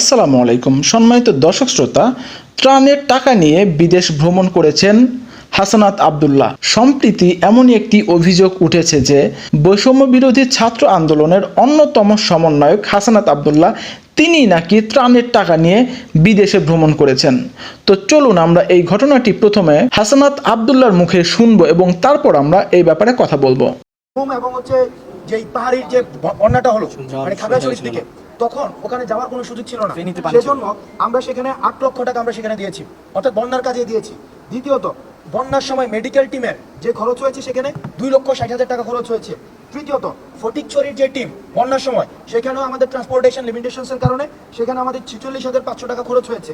আসসালামু আলাইকুম। সম্মানিত দর্শক শ্রোতা ত্রাণের টাকা নিয়ে বিদেশ ভ্রমণ করেছেন হাসানাত আবদুল্লাহ। সম্প্রীতি এমনই একটি অভিযোগ উঠেছে যে বৈষম্য বিরোধী ছাত্র আন্দোলনের অন্যতম সমন্বয়ক হাসানাত আবদুল্লাহ তিনি নাকি ত্রাণের টাকা নিয়ে বিদেশে ভ্রমণ করেছেন। তো চলুন আমরা এই ঘটনাটি প্রথমে হাসানাত আবদুল্লাহর মুখে শুনব এবং তারপর আমরা এই ব্যাপারে কথা বলব। এবং হচ্ছে যে পাহাড়ির যে বন্যাটা হলো মানে খাগড়াছড়ির দিকে তখন ওখানে যাওয়ার কোনো সুযোগ ছিল না। সেজন্য আমরা সেখানে আট লক্ষ টাকা আমরা সেখানে দিয়েছি। অর্থাৎ বন্যার কাজে দিয়েছি। দ্বিতীয়ত বন্যার সময় মেডিকেল টিমের যে খরচ হয়েছে সেখানে দুই লক্ষ ষাট হাজার টাকা খরচ হয়েছে। তৃতীয়ত ফটিকছড়ির যে টিম বন্যার সময় সেখানেও আমাদের ট্রান্সপোর্টেশন লিমিটেশনসের কারণে সেখানে আমাদের ছিচল্লিশ হাজার পাঁচশো টাকা খরচ হয়েছে।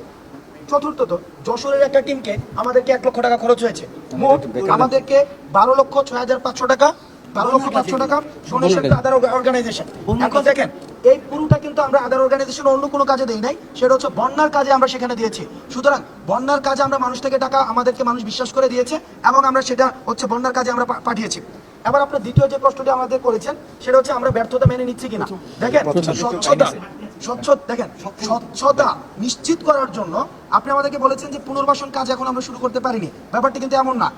চতুর্থত যশোরের একটা টিমকে আমাদেরকে এক লক্ষ টাকা খরচ হয়েছে। মোট আমাদেরকে বারো লক্ষ ছয় হাজার পাঁচশো টাকা বারো লক্ষ পাঁচশো টাকা ডোনেশন আদার অর্গানাইজেশন এখন দেখেন এই পুরোটা কিন্তু আমরা আদার অর্গানাইজেশন অন্য কোনো কাজে দেই নাই, সেটা হচ্ছে বন্যার কাজে আমরা সেখানে দিয়েছি। সুতরাং বন্যার কাজে আমরা মানুষ থেকে টাকা আমাদেরকে মানুষ বিশ্বাস করে দিয়েছে, এবং আমরা সেটা হচ্ছে বন্যার কাজে আমরা পাঠিয়েছি। এবার আপনার দ্বিতীয় যে প্রশ্নটি আমাদের করেছেন, সেটা হচ্ছে আমরা ব্যর্থতা মেনে নিচ্ছি কিনা। দেখেন, স্বচ্ছতা, স্বচ্ছ দেখেন, স্বচ্ছতা নিশ্চিত করার জন্য আপনি আমাদেরকে বলেছেন যে পুনর্বাসন কাজ এখন আমরা শুরু করতে পারিনি। ব্যাপারটি কিন্তু এমন না।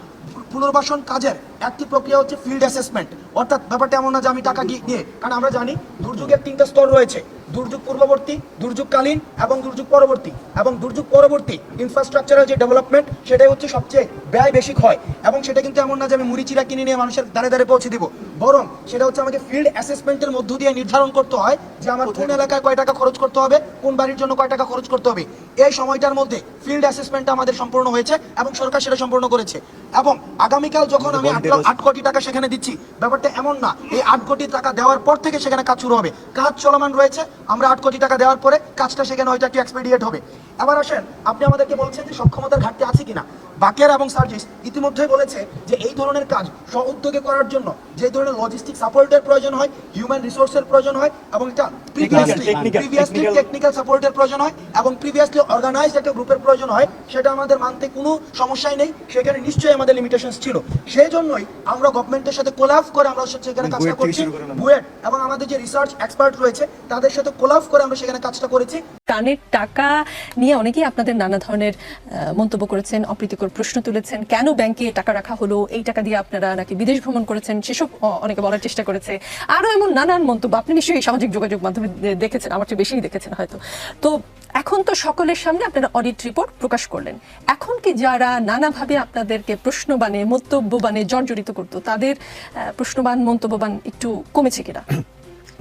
পুনর্বাসন কাজের একটি প্রক্রিয়া হচ্ছে ফিল্ড অ্যাসেসমেন্ট অর্থাৎ ব্যাপারটা এমন না যে আমি টাকা গিয়ে নিয়ে কারণ আমরা জানি দুর্যোগের তিনটা স্তর রয়েছে। দুর্যোগ পূর্ববর্তী দুর্যোগকালীন এবং দুর্যোগ পরবর্তী। এবং দুর্যোগ পরবর্তী ইনফ্রাস্ট্রাকচারাল যে ডেভেলপমেন্ট সেটাই হচ্ছে সবচেয়ে ব্যয় বেশি হয় এবং সেটা কিন্তু এমন না যে আমি মুড়িচিরা কিনে নিয়ে মানুষের দ্বারে দ্বারে পৌঁছে দিব। বরং সেটা হচ্ছে আমাকে ফিল্ড অ্যাসেসমেন্টের মধ্য দিয়ে নির্ধারণ করতে হয় যে আমার কোন এলাকায় কয় টাকা খরচ করতে হবে কোন বাড়ির জন্য কয় টাকা খরচ করতে হবে। এই সময়টার মধ্যে ফিল্ড অ্যাসেসমেন্টটা আমাদের সম্পূর্ণ হয়েছে এবং সরকার সেটা সম্পূর্ণ করেছে। এবং আগামীকাল যখন আমি আট কোটি টাকা সেখানে দিচ্ছি ব্যাপারটা এমন না এই আট কোটি টাকা দেওয়ার পর থেকে সেখানে কাজ শুরু হবে। কাজ চলমান রয়েছে আমরা আট কোটি টাকা দেওয়ার পরে কাজটা সেখানে হয়তো একটু এক্সপেডিয়েট হবে। এবার আসেন আপনি আমাদেরকে বলছেন যে সক্ষমতার ঘাটতি আছে কিনা। বাকের এবং সার্জিস ইতিমধ্যেই বলেছে যে এই ধরনের কাজ স্ব উদ্যোগে করার জন্য যে ধরনের লজিস্টিক সাপোর্টের প্রয়োজন হয় হিউম্যান রিসোর্সের প্রয়োজন হয় এবং এটা প্রিভিয়াসলি প্রিভিয়াসলি টেকনিক্যাল সাপোর্টের প্রয়োজন হয় এবং প্রিভিয়াসলি অর্গানাইজড একটা গ্রুপের প্রয়োজন হয় সেটা আমাদের মানতে কোনো সমস্যাই নেই সেখানে নিশ্চয়ই আমাদের লিমিটেশন ছিল। সেই জন্যই আমরা গভর্নমেন্টের সাথে কোলাপ করে আমরা সেখানে কাজটা করছি বুয়েট এবং আমাদের যে রিসার্চ এক্সপার্ট রয়েছে তাদের সাথে কোলাপ করে আমরা সেখানে কাজটা করেছি। কানের টাকা নিয়ে অনেকেই আপনাদের নানা ধরনের আহ, মন্তব্য করেছেন অপ্রীতিকর প্রশ্ন তুলেছেন কেন ব্যাংকে টাকা রাখা হলো এই টাকা দিয়ে আপনারা নাকি বিদেশ ভ্রমণ করেছেন সেসব অনেকে বলার চেষ্টা করেছে। আরও এমন নানান মন্তব্য আপনি নিশ্চয়ই সামাজিক যোগাযোগ মাধ্যমে দেখেছেন আমার চেয়ে বেশিই দেখেছেন হয়তো। তো এখন তো সকলের সামনে আপনারা অডিট রিপোর্ট প্রকাশ করলেন। এখন কি যারা নানাভাবে আপনাদেরকে প্রশ্নবানে মন্তব্যবানে জর্জরিত করত, তাদের প্রশ্নবান মন্তব্যবান একটু কমেছে কিনা?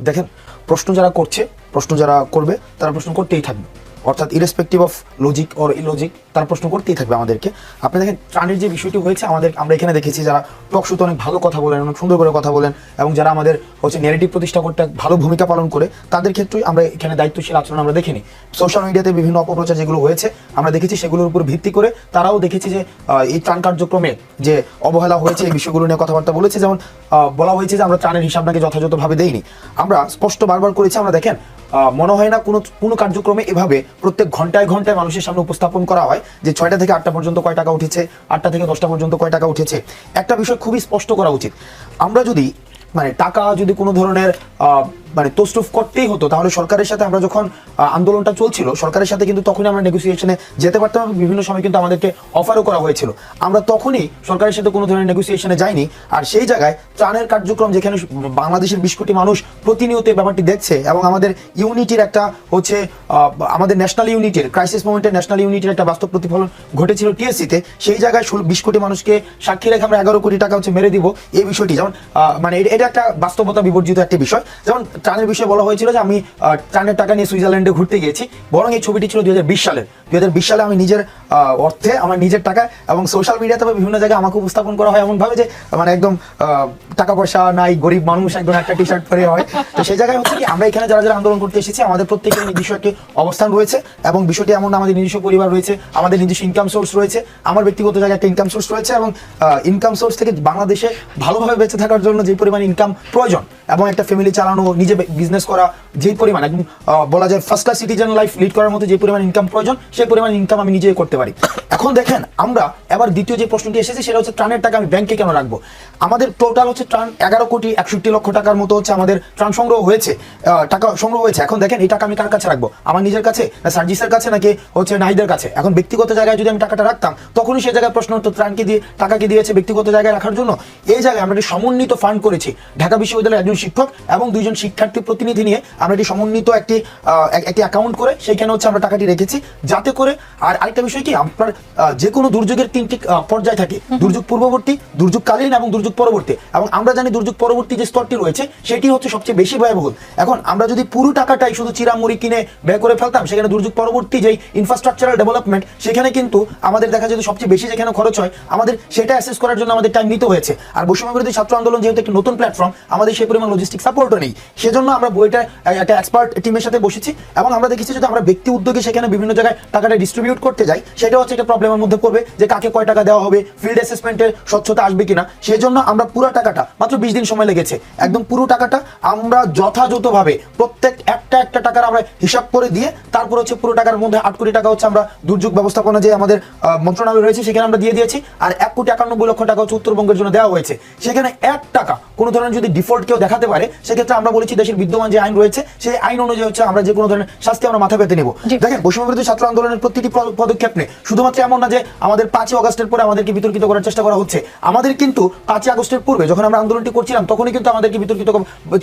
দেখেন, প্রশ্ন যারা করছে, প্রশ্ন যারা করবে, তারা প্রশ্ন করতেই থাকবে। অর্থাৎ irrespective of logic or illogic তারা প্রশ্ন করতেই থাকবে আমাদেরকে। আপনি দেখেন, ত্রাণের যে বিষয়টি হয়েছে, আমাদের, আমরা এখানে দেখেছি যারা টকশুতে অনেক ভালো কথা বলেন, অনেক সুন্দর করে কথা বলেন, এবং যারা আমাদের হচ্ছে নেগেটিভ প্রতিষ্ঠা করতে ভালো ভূমিকা পালন করে, তাদের ক্ষেত্রেই আমরা এখানে দায়িত্বশীল আচরণ আমরা দেখিনি। সোশ্যাল মিডিয়াতে বিভিন্ন অপপ্রচার যেগুলো হয়েছে, আমরা দেখেছি সেগুলোর উপর ভিত্তি করে তারাও দেখেছি যে এই ত্রাণ কার্যক্রমে যে অবহেলা হয়েছে, এই বিষয়গুলো নিয়ে কথাবার্তা বলেছে, যেমন বলা হয়েছে যে আমরা ত্রাণের হিসাব নাকি যথাযথভাবে দেইনি। আমরা স্পষ্ট বারবার করেছি, আমরা দেখেন মনে হয় না কোনো কোনো কার্যক্রমে এভাবে প্রত্যেক ঘন্টায় ঘন্টায় মানুষের সামনে উপস্থাপন করা হয় যে ছয়টা থেকে আটটা পর্যন্ত কয় টাকা উঠেছে, আটটা থেকে দশটা পর্যন্ত কয় টাকা উঠেছে। একটা বিষয় খুবই স্পষ্ট করা উচিত। আমরা যদি মানে টাকা যদি কোনো ধরনের মানে তোষ্টুফ করতেই হতো। তাহলে সরকারের সাথে আমরা যখন আন্দোলনটা চলছিল, সরকারের সাথে কিন্তু তখনই আমরা নেগোসিয়েশনে যেতে পারতাম বিভিন্ন সময় কিন্তু আমাদেরকে অফারও করা হয়েছিল। আমরা তখনই সরকারের সাথে কোনো ধরনের নেগোসিয়েশনে যাইনি। আর সেই জায়গায় ত্রাণের কার্যক্রম যেখানে বাংলাদেশের বিশ কোটি মানুষ প্রতিনিয়ত ব্যাপারটি দেখছে এবং আমাদের ইউনিটির একটা হচ্ছে আমাদের ন্যাশনাল ইউনিটির ক্রাইসিস মোমেন্টে ন্যাশনাল ইউনিটির একটা বাস্তব প্রতিফলন ঘটেছিল টিএসসিতে সেই জায়গায় বিশ কোটি মানুষকে সাক্ষী রেখে আমরা এগারো কোটি টাকা হচ্ছে মেরে দিব। এই বিষয়টি যেমন মানে এটা একটা বাস্তবতা বিবর্জিত একটা বিষয়। যেমন ত্রাণের বিষয়ে বলা হয়েছিল যে আমি ট্রানের টাকা নিয়ে সুইজারল্যান্ডে ঘুরতে গিয়েছি। বরং এই ছবিটি ছিল দু সালের। দুই সালে আমি নিজের অর্থে আমার নিজের টাকা এবং সোশ্যাল মিডিয়াতে বিভিন্ন জায়গায় আমাকে উপস্থাপন করা হয়। এমন ভাবে যে মানে একদম টাকা পয়সা নাই, গরিব মানুষ, একদম একটা টি শার্ট পরে হয়। তো সেই জায়গায় হচ্ছে কি, আমরা এখানে যারা যারা আন্দোলন করতে এসেছি, আমাদের প্রত্যেকের নিজস্ব একটি অবস্থান রয়েছে এবং বিষয়টি এমন আমাদের নিজস্ব পরিবার রয়েছে, আমাদের নিজস্ব ইনকাম সোর্স রয়েছে, আমার ব্যক্তিগত জায়গায় একটা ইনকাম সোর্স রয়েছে এবং ইনকাম সোর্স থেকে বাংলাদেশে ভালোভাবে বেঁচে থাকার জন্য যে পরিমাণ ইনকাম প্রয়োজন এবং একটা ফ্যামিলি চালানো, নিজে বিজনেস করা, যে পরিমাণ, একদম বলা যায় first class citizen life lead করার মতো যে পরিমাণ ইনকাম প্রয়োজন সেই পরিমাণ ইনকাম আমি নিজেই করতে পারি। এখন দেখেন, আমরা এবার দ্বিতীয় যে প্রশ্নটি এসেছে, সেটা হচ্ছে ত্রাণের টাকা আমি ব্যাংকে কেন রাখব? আমাদের টোটাল হচ্ছে ত্রাণ এগারো কোটি একষট্টি লক্ষ টাকার মতো হচ্ছে আমাদের ত্রাণ সংগ্রহ হয়েছে। টাকা সংগ্রহ হয়েছে। এখন দেখেন, এই টাকা আমি কার কাছে রাখব? আমার নিজের কাছে? না সার্জিসের কাছে, নাকি হচ্ছে নাহিদের কাছে? এখন ব্যক্তিগত জায়গায় যদি আমি টাকাটা রাখতাম, তখনই সেই জায়গায় প্রশ্ন হতো ত্রাণকে দিয়ে, টাকাকে দিয়েছে ব্যক্তিগত জায়গায় রাখার জন্য। এই জায়গায় আমরা একটি সমন্বিত ফান্ড করেছি, ঢাকা বিশ্ববিদ্যালয়ের একজন শিক্ষক এবং দুইজন শিক্ষার্থী প্রতিনিধি নিয়ে আমরা একটি সমন্বিত একটি একটি অ্যাকাউন্ট করে, সেইখানে হচ্ছে আমরা টাকাটি রেখেছি, যাতে করে। আর আরেকটা বিষয় কি আপনার যে কোনো দুর্যোগের তিনটি পর্যায় থাকে। দুর্যোগ পূর্ববর্তী দুর্যোগকালীন এবং দুর্যোগ পরবর্তী। এবং আমরা জানি দুর্যোগ পরবর্তী যে স্তরটি রয়েছে সেটি হচ্ছে সবচেয়ে বেশি ব্যয়বহুল এখন আমরা যদি পুরো টাকাটাই শুধু চিরামুড়ি কিনে ব্যয় করে ফেলতাম সেখানে দুর্যোগ পরবর্তী যেই ইনফ্রাস্ট্রাকচারাল ডেভেলপমেন্ট সেখানে কিন্তু আমাদের দেখা যেত সবচেয়ে বেশি যেখানে খরচ হয় আমাদের সেটা অ্যাসেস করার জন্য আমাদের টাইম নিতে হয়েছে। আর বৈষম্য বিরোধী ছাত্র আন্দোলন যেহেতু একটি নতুন প্ল্যাটফর্ম আমাদের সেই পরিমাণ লজিস্টিক সাপোর্টও নেই। সেজন্য আমরা বইটা একটা এক্সপার্ট টিমের সাথে বসেছি। এবং আমরা দেখেছি যদি আমরা ব্যক্তি উদ্যোগে সেখানে বিভিন্ন জায়গায় টাকাটা ডিস্ট্রিবিউট করতে যাই সেটা হচ্ছে একটা প্রবলেমের মধ্যে পড়বে যে কাকে কয় টাকা দেওয়া হবে ফিল্ড অ্যাসেসমেন্টের স্বচ্ছতা আসবে কিনা সেই জন্য আমরা পুরো টাকাটা, মাত্র বিশ দিন সময় লেগেছে, একদম পুরো টাকাটা আমরা যথাযথভাবে প্রত্যেক একটা একটা টাকার আমরা হিসাব করে দিয়ে, তারপর হচ্ছে পুরো টাকার মধ্যে আট কোটি টাকা হচ্ছে আমরা দুর্যোগ ব্যবস্থাপনা যে আমাদের মন্ত্রণালয় রয়েছে, সেখানে আমরা দিয়ে দিয়েছি, আর এক কোটি একানব্বই লক্ষ টাকা হচ্ছে উত্তরবঙ্গের জন্য দেওয়া হয়েছে। সেখানে এক টাকা কোনো ধরনের যদি ডিফল্ট কেউ দেখাতে পারে সেক্ষেত্রে আমরা বলেছি দেশের বিদ্যমান যে আইন রয়েছে সেই আইন অনুযায়ী হচ্ছে আমরা যে কোনো ধরনের শাস্তি আমরা মাথা পেতে নেব। দেখেন বৈষম্য বিরোধী ছাত্র আন্দোলনের প্রতিটি পদক্ষেপ নেই শুধুমাত্র এমন না যে আমাদের পাঁচই অগস্টের পরে আমাদেরকে বিতর্কিত করার চেষ্টা করা হচ্ছে আমাদের কিন্তু পাঁচই আগস্টের পূর্বে যখন আমরা আন্দোলনটি করছিলাম তখনই কিন্তু আমাদেরকে বিতর্কিত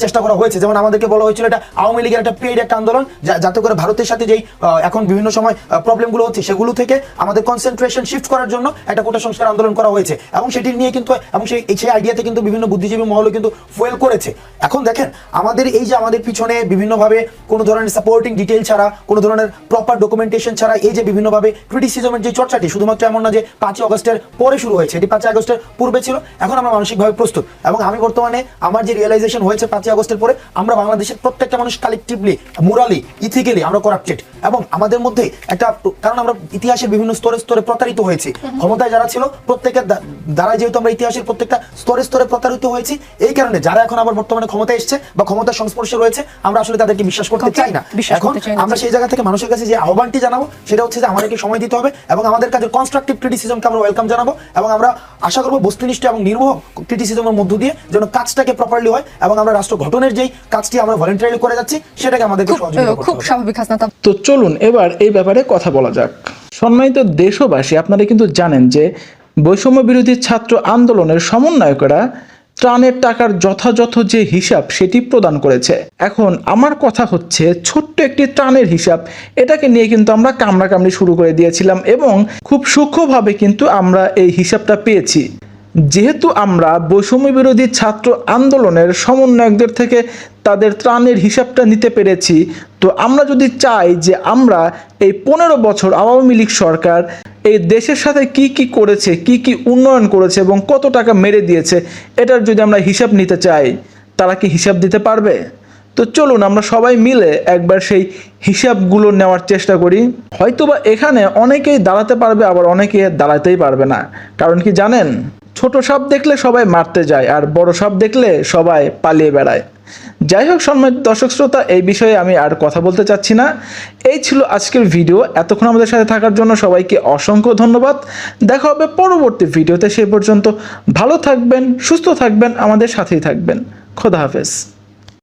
চেষ্টা করা হয়েছে। যেমন আমাদেরকে বলা হয়েছিল এটা আওয়ামী লীগের একটা পেইড একটা আন্দোলন যা- যাতে করে ভারতের সাথে যেই এখন বিভিন্ন সময় প্রবলেমগুলো হচ্ছে সেগুলো থেকে আমাদের কনসেন্ট্রেশন শিফট করার জন্য একটা কোটা সংস্কার আন্দোলন করা হয়েছে। এবং সেটি নিয়ে কিন্তু এবং সেই সেই আইডিয়াতে কিন্তু বিভিন্ন বুদ্ধিজীবী মহলও কিন্তু ফুয়েল করেছে। এখন দেখেন, আমাদের এই যে আমাদের পিছনে বিভিন্নভাবে কোনো ধরনের সাপোর্টিং ডিটেল ছাড়া, কোনো ধরনের প্রপার ডকুমেন্টেশন ছাড়া, এই যে বিভিন্নভাবে ক্রিটিসিজমের যে চর্চাটি, শুধুমাত্র এমন না যে পাঁচই অগস্টের পরে শুরু হয়েছে, এটি পাঁচই আগস্টের পূর্বে ছিল, এখন আমরা মানসিকভাবে প্রস্তুত। এবং আমি বর্তমানে আমার যে রিয়েলাইজেশন হয়েছে পাঁচই আগস্টের পরে, আমরা বাংলাদেশের প্রত্যেকটা মানুষ কালেকটিভলি মোরালি ইথিক্যালি আমরা করাপ্টেড এবং আমাদের মধ্যে একটা, কারণ আমরা ইতিহাসের বিভিন্ন স্তরে স্তরে প্রতারিত হয়েছি। ক্ষমতায় যারা ছিল, প্রত্যেকের দ্বারা যেহেতু আমরা ইতিহাসের প্রত্যেকটা স্তরে স্তরে প্রতারিত হয়েছি এই কারণে যারা এখন আবার বর্তমানে ক্ষমতায় এসছে বা ক্ষমতার সংস্পর্শে রয়েছে আমরা আসলে তাদেরকে বিশ্বাস করতে চাই না। এখন আমরা সেই জায়গা থেকে মানুষের কাছে যে আহ্বানটি জানাব সেটা হচ্ছে যে আমাদেরকে সময় দিতে হবে এবং আমাদের কাছে কনস্ট্রাকটিভ ক্রিটিসিজমকে আমরা ওয়েলকাম জানাব এবং আমরা আশা করব বস্তুনিষ্ঠ এবং নির্মোহ ক্রিটিসিজমের মধ্য দিয়ে যেন কাজটাকে প্রপারলি হয় এবং আমরা রাষ্ট্র গঠনের যেই কাজটি আমরা ভলেন্টারিলি করে যাচ্ছি সেটাকে আমাদেরকে খুব স্বাভাবিক তো চলুন এবার এই ব্যাপারে কথা বলা যাক। সম্মানিত দেশবাসী আপনারা কিন্তু জানেন যে বৈষম্য বিরোধী ছাত্র আন্দোলনের সমন্বয়করা ত্রাণের টাকার যথাযথ যে হিসাব সেটি প্রদান করেছে। এখন আমার কথা হচ্ছে, ছোট্ট একটি ত্রাণের হিসাব। এটাকে নিয়ে কিন্তু আমরা কামড়াকামড়ি শুরু করে দিয়েছিলাম এবং খুব সূক্ষ্মভাবে কিন্তু আমরা এই হিসাবটা পেয়েছি। যেহেতু আমরা বৈষম্য বিরোধী ছাত্র আন্দোলনের সমন্বয়কদের থেকে তাদের ত্রাণের হিসাবটা নিতে পেরেছি, তো আমরা যদি চাই যে আমরা এই পনেরো বছর আওয়ামী লীগ সরকার এই দেশের সাথে কি কি করেছে, কি কি উন্নয়ন করেছে এবং কত টাকা মেরে দিয়েছে, এটার যদি আমরা হিসাব নিতে চাই, তারা কি হিসাব দিতে পারবে? তো চলুন আমরা সবাই মিলে একবার সেই হিসাবগুলো নেওয়ার চেষ্টা করি। হয়তোবা এখানে অনেকেই দাঁড়াতে পারবে, আবার অনেকে দাঁড়াতেই পারবে না। কারণ কি জানেন? ছোট সাপ দেখলে সবাই মারতে যায় আর বড় সাপ দেখলে সবাই পালিয়ে বেড়ায়। যাই হোক, সম্মানিত দর্শক শ্রোতা, এই বিষয়ে আমি আর কথা বলতে চাচ্ছি না। এই ছিল আজকের ভিডিও। এতক্ষণ আমাদের সাথে থাকার জন্য সবাইকে অসংখ্য ধন্যবাদ। দেখা হবে পরবর্তী ভিডিওতে। সেই পর্যন্ত ভালো থাকবেন, সুস্থ থাকবেন, আমাদের সাথেই থাকবেন। খোদা হাফেজ।